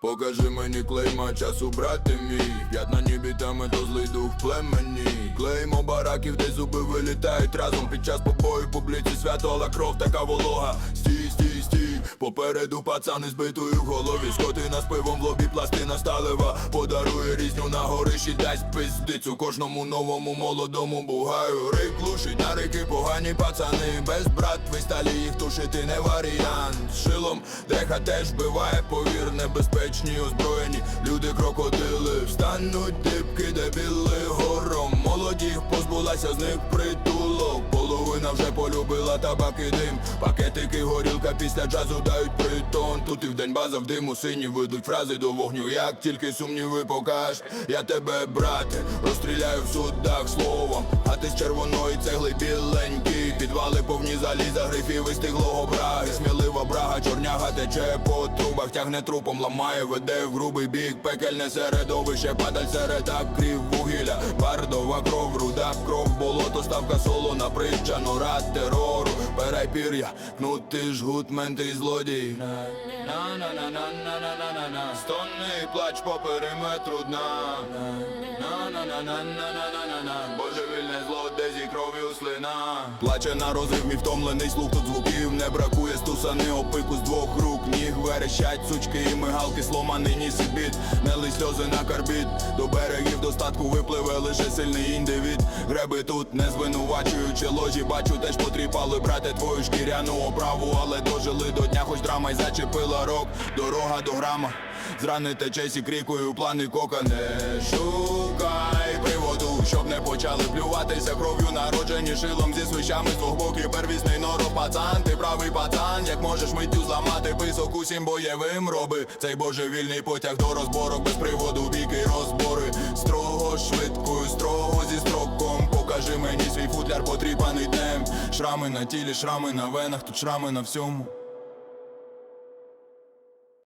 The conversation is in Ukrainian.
Покажи мені клейма, часу брати мій. П'ят на нібі там то злий дух племені. Клеймо бараків, де зуби вилітають разом. Під час побою публіці свято, але кров така волога. Стій, стій, попереду пацани з в голові. Скотина з пивом в лобі, пластина сталева. Подарує різню на горищі, дасть пиздицю. Кожному новому молодому бугаю. Рик глушить на рики погані пацани. Без братви сталі їх тушити не варіант. З Шилом деха теж вбиває, повір, небезпечні озброєні. Люди крокодили встануть дибки, дебіли гором. Молоді позбулася з них притулок Половина вже полюбила табак і дим. Пакетики, горілка після джазу дають притон. Тут і вдень база в диму сині ведуть фрази до вогню. Як тільки сумніви покаж, я тебе, брате, розстріляю в судах словом. А ти з червоної цегли біленький Підвали повні заліза, грифів і стиглого браги Смілива брага, чорняга тече по трубах Тягне трупом, ламає, веде в грубий бік Пекельне середовище, падаль серед акрів вугілля Бардова кров, руда кров, болото, ставка солона Притча, нора терору, перепір'я Кнутий жгут, менти і злодій На-на-на-на-на-на-на-на Стонний плач по периметру дна На-на-на-на-на-на-на-на Божевільне зло, де зі кров'ю слина Плаче на розрив, мій втомлений слух тут звуків. Не бракує стусани опику з двох рук Ніг верещать сучки і мигалки Сломаний ніс і біт, не лий сльози на карбіт До берегів достатку випливе лише сильний індивід. Греби тут не звинувачуючи ложі Бачу, теж потріпали брати твою шкіряну оправу. Але дожили до дня, хоч драма й зачепила рок. Дорога до грама Зрани тече сі крикою плани кока Не шукай приводу, щоб не почали плюватися кров'ю Народжені шилом зі свищами з двох боків. Первісний норов пацан, ти правий пацан. Як можеш миттю зламати писок усім бойовим роби. Цей божевільний потяг до розборок без приводу віки розбори. Строго швидкою, строго зі строком. Покажи мені свій футляр потріпаний днем. Шрами на тілі, шрами на венах, тут шрами на всьому